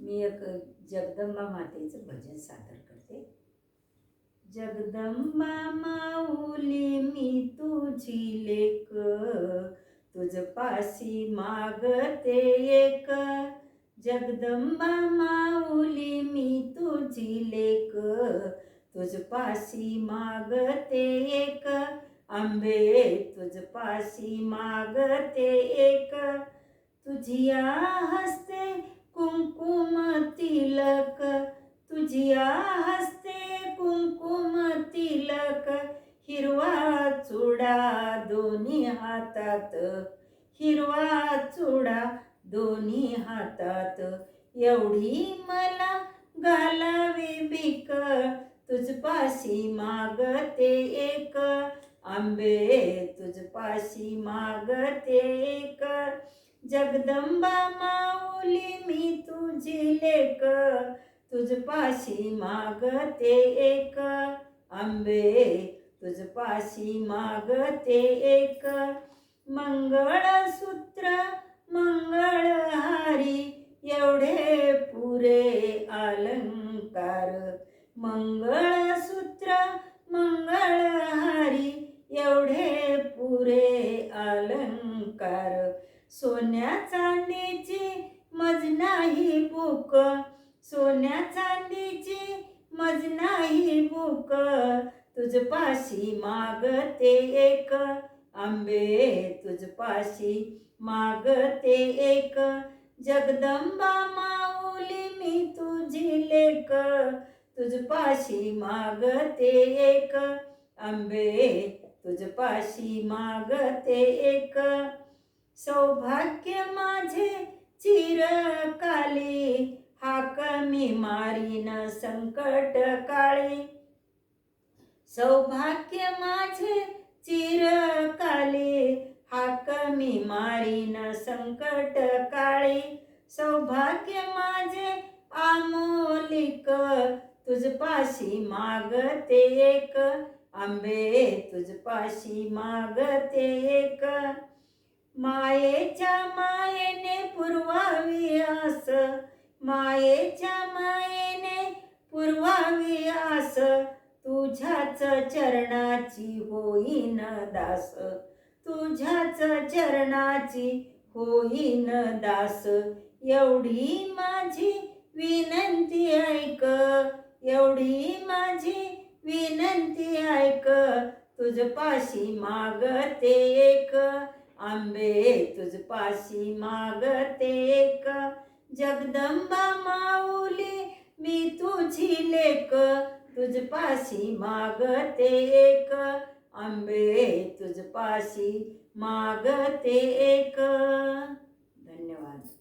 मी एक जगदंबा मातेचं भजन सादर करते. जगदंबा माऊली मी तुझी लेक तुझ पाशी मागते एक. जगदंबा माऊली मी तुझी लेक तुझ पाशी मागते एक. आंबे तुझ पाशी मागते एक. तुझिया हस्ते कुंकू दोन्ही हातात हिरवा चुडा दोन्ही हातात. एवढी मला घालावी बिक तुझपाशी मागते एक. आंबे तुझपाशी मागते एक. जगदंबा माऊली मी तुझी लेक तुझपाशी मागते एक. आंबे तुझपाशी मागते एक मंगळसूत्र मंगळहारी एवढे पुरे अलंकार. मंगळसूत्र मंगळहारी एवढे पुरे अलंकार. सोन्या चांदीची मज नाही बुक सोन्या चांदीची मज नाही बुक. तुझपाशी मागते एक. आंबे तुझपाशी मागते एक. जगदंबा माऊली मी तुझी लेक. तुझपाशी मागते एक. आंबे तुझपाशी मागते एक. सौभाग्य माझे चिरकाली. हाक मी मारीन संकट काळी. सौभाग्य माझे चिरकाली हाक मी मारीन संकट काळी. सौभाग्य माझे आमोलिक तुझपाशी मागते एक. आंबे तुझपाशी मागते एक. मायेच्या मायेने पुरवावी आस मायेच्या मायेने पुरवावी आस. तुझ्याच चरणाची होईन दास. तुझ्याच चरणाची होईन दास. एवढी माझी विनंती ऐक. एवढी माझी विनंती ऐक. तुझपाशी मागते एक. आंबे तुझपाशी मागते एक. जगदंबा माऊली मी तुझी ले तुझपाशी मागते एक. आंबे तुझपाशी मागते एक. धन्यवाद.